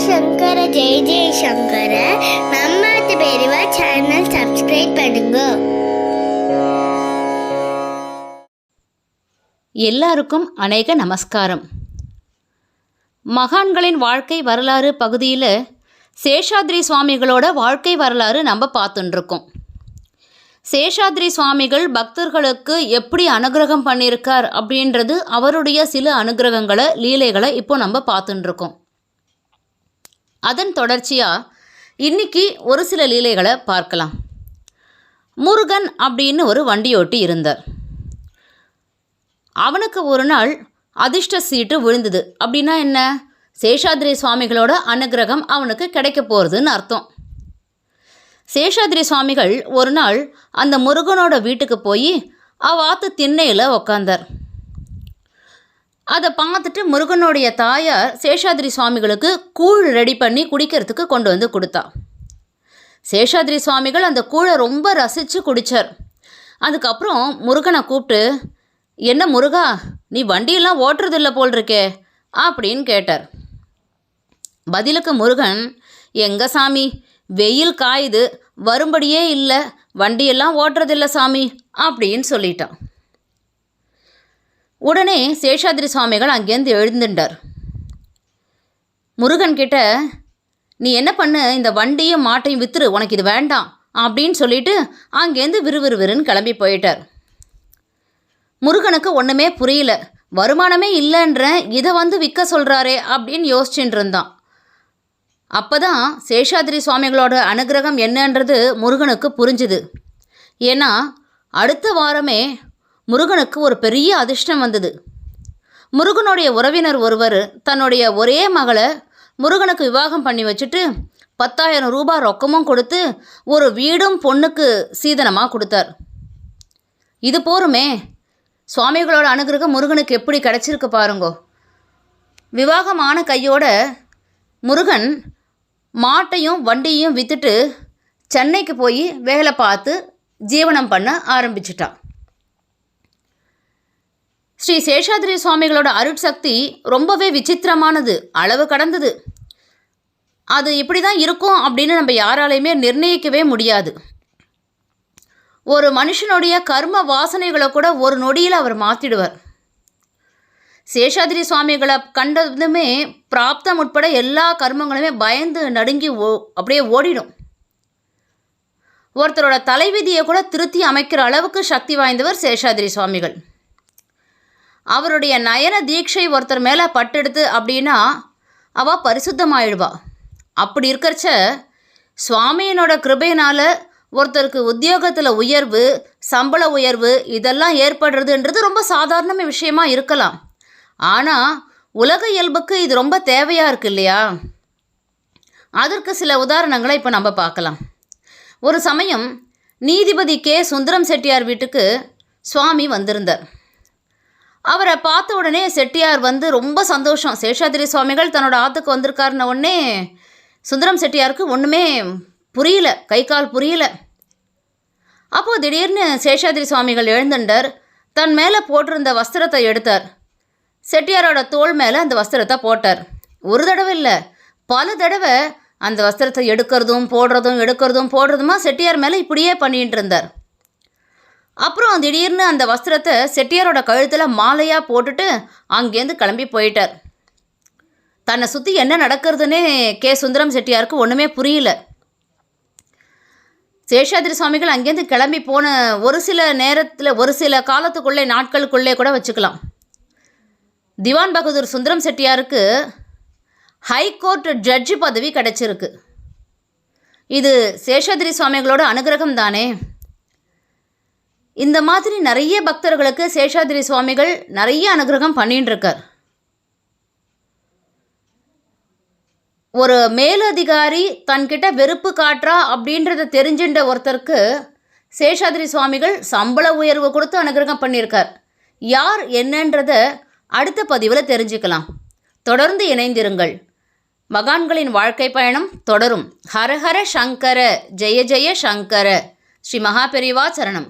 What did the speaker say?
சங்கர ஜெய ஜெய சங்கர நம்ம பெரியவா channel subscribe பண்ணுங்க எல்லாருக்கும் அநேக நமஸ்காரம் மகான்களின் வாழ்க்கை வரலாறு பகுதியில் சேஷாத்ரி சுவாமிகளோட வாழ்க்கை வரலாறு நம்ம பார்த்துட்டுருக்கோம் சேஷாத்ரி சுவாமிகள் பக்தர்களுக்கு எப்படி அனுகிரகம் பண்ணியிருக்கார் அப்படின்றது அவருடைய சில அனுகிரகங்களை லீலைகளை இப்போ நம்ம பார்த்துட்டுருக்கோம் அதன் தொடர்ச்சியாக இன்னைக்கு ஒரு சில லீலைகளை பார்க்கலாம். முருகன் அப்படின்னு ஒரு வண்டியோட்டி இருந்தார். அவனுக்கு ஒரு நாள் அதிர்ஷ்ட சீட்டு விழுந்தது. அப்படின்னா என்ன? சேஷாதிரி சுவாமிகளோட அனுகிரகம் அவனுக்கு கிடைக்க போகிறதுன்னு அர்த்தம். சேஷாத்ரி சுவாமிகள் ஒரு நாள் அந்த முருகனோட வீட்டுக்கு போய் அவாத்து திண்ணையில் உக்காந்தார். அதை பார்த்துட்டு முருகனுடைய தாயார் சேஷாதிரி சுவாமிகளுக்கு கூழ் ரெடி பண்ணி குடிக்கிறதுக்கு கொண்டு வந்து கொடுத்தா. சேஷாதிரி சுவாமிகள் அந்த கூழை ரொம்ப ரசித்து குடித்தார் அதுக்கப்புறம் முருகனை கூப்பிட்டு என்ன முருகா நீ வண்டியெல்லாம் ஓட்டுறதில்ல போல் இருக்கே அப்படின்னு கேட்டார். பதிலுக்கு முருகன் எங்க சாமி வெயில் காயுது வரும்படியே இல்லை வண்டியெல்லாம் ஓட்டுறதில்ல சாமி அப்படின்னு சொல்லிட்டான். உடனே சேஷாதிரி சுவாமிகள் அங்கேருந்து எழுந்துட்டார் முருகன் கிட்ட நீ என்ன பண்ணு? இந்த வண்டியும் மாட்டையும் வித்துரு. உனக்கு இது வேண்டாம். அப்படின்னு சொல்லிட்டு அங்கேருந்து விறுவிறுவிறுன்னு கிளம்பி போயிட்டார். முருகனுக்கு ஒன்றுமே புரியல. வருமானமே இல்லைன்ற இதை வந்து விற்க சொல்கிறாரே அப்படின்னு யோசிச்சுட்டு இருந்தான். அப்போ தான் சேஷாதிரி சுவாமிகளோட அனுகிரகம் என்னன்றது முருகனுக்கு புரிஞ்சுது. ஏன்னா அடுத்த வாரமே முருகனுக்கு ஒரு பெரிய அதிர்ஷ்டம் வந்தது. முருகனுடைய உறவினர் ஒருவர் தன்னுடைய ஒரே மகளை முருகனுக்கு விவாகம் பண்ணி வச்சுட்டு பத்தாயிரம் ரூபாய் ரொக்கமும் கொடுத்து ஒரு வீடும் பொண்ணுக்கு சீதனமாக கொடுத்தார். இது போருமே சுவாமிகளோட அனுகிரகம் முருகனுக்கு எப்படி கிடச்சிருக்கு பாருங்கோ. விவாகமான கையோட முருகன் மாட்டையும் வண்டியையும் விற்றுட்டு சென்னைக்கு போய் வேலை பார்த்து ஜீவனம் பண்ண ஆரம்பிச்சிட்டான். ஸ்ரீ சேஷாதிரி சுவாமிகளோட அருட்சக்தி ரொம்பவே விசித்திரமானது அளவு கடந்தது. அது இப்படி தான் இருக்கும் அப்படின்னு நம்ம யாராலையுமே நிர்ணயிக்கவே முடியாது. ஒரு மனுஷனுடைய கர்ம வாசனைகளை கூட ஒரு நொடியில் அவர் மாற்றிடுவார் சேஷாதிரி சுவாமிகளை கண்டதுமே பிராப்தம் உட்பட எல்லா கர்மங்களுமே பயந்து நடுங்கி ஓ அப்படியே ஓடிடும். ஒருத்தரோட தலைவிதியை கூட திருத்தி அமைக்கிற அளவுக்கு சக்தி வாய்ந்தவர் சேஷாதிரி சுவாமிகள். அவருடைய நயன தீட்சை ஒருத்தர் மேலே பட்டெடுத்து அப்படின்னா அவள் பரிசுத்தமாயிடுவா. அப்படி இருக்கிறச்ச சுவாமியினோட கிருபையினால் ஒருத்தருக்கு உத்தியோகத்தில் உயர்வு சம்பள உயர்வு இதெல்லாம் ஏற்படுறதுன்றது ரொம்ப சாதாரண விஷயமா இருக்கலாம். ஆனால் உலக இயல்புக்கு இது ரொம்ப தேவையாக இருக்கு இல்லையா? அதற்கு சில உதாரணங்களை இப்போ நம்ம பார்க்கலாம். ஒரு சமயம் நீதிபதி கே. சுந்தரம் செட்டியார் வீட்டுக்கு சுவாமி வந்திருந்தார். அவரை பார்த்த உடனே செட்டியார் வந்து ரொம்ப சந்தோஷம். சேஷாதிரி சுவாமிகள் தன்னோட ஆற்றுக்கு வந்திருக்காருன உடனே சுந்தரம் செட்டியாருக்கு ஒன்றுமே புரியல கை கால் புரியல. அப்போது திடீர்னு சேஷாதிரி சுவாமிகள் எழுந்துண்டார் தன் மேலே போட்டிருந்த வஸ்திரத்தை எடுத்தார். செட்டியாரோட தோல் மேலே அந்த வஸ்திரத்தை போட்டார். ஒரு தடவை இல்லை பல தடவை அந்த வஸ்திரத்தை எடுக்கிறதும் போடுறதும் எடுக்கிறதும் போடுறதுமா செட்டியார் மேலே இப்படியே பண்ணிகிட்டு இருந்தார். அப்புறம் திடீர்னு அந்த வஸ்திரத்தை செட்டியாரோட கழுத்தில் மாலையாக போட்டுட்டு அங்கேருந்து கிளம்பி போயிட்டார். தன்னை சுற்றி என்ன நடக்கிறதுனே கே. சுந்தரம் செட்டியாருக்கு ஒன்றுமே புரியல. சேஷாதிரி சுவாமிகள் அங்கேருந்து கிளம்பி போன ஒரு சில நேரத்தில் ஒரு சில காலத்துக்குள்ளே நாட்களுக்குள்ளே கூட வச்சுக்கலாம். திவான் பகதூர் சுந்தரம் செட்டியாருக்கு ஹைகோர்ட் ஜட்ஜு பதவி கிடச்சிருக்கு. இது சேஷாதிரி சுவாமிகளோட அனுகிரகம் தானே இந்த மாதிரி நிறைய பக்தர்களுக்கு சேஷாதிரி சுவாமிகள் நிறைய அனுகிரகம் பண்ணிட்டு இருக்கார் ஒரு மேலதிகாரி தன்கிட்ட வெறுப்பு காட்டுறா அப்படின்றத தெரிஞ்சின்ற ஒருத்தருக்கு சேஷாதிரி சுவாமிகள் சம்பள உயர்வு கொடுத்து அனுகிரகம் பண்ணியிருக்கார். யார் என்னன்றத அடுத்த பதிவில் தெரிஞ்சுக்கலாம். தொடர்ந்து இணைந்திருங்கள். மகான்களின் வாழ்க்கை பயணம் தொடரும். ஹரஹர சங்கர ஜெய ஜெய சங்கர. ஸ்ரீ மகாபெரிவா சரணம்.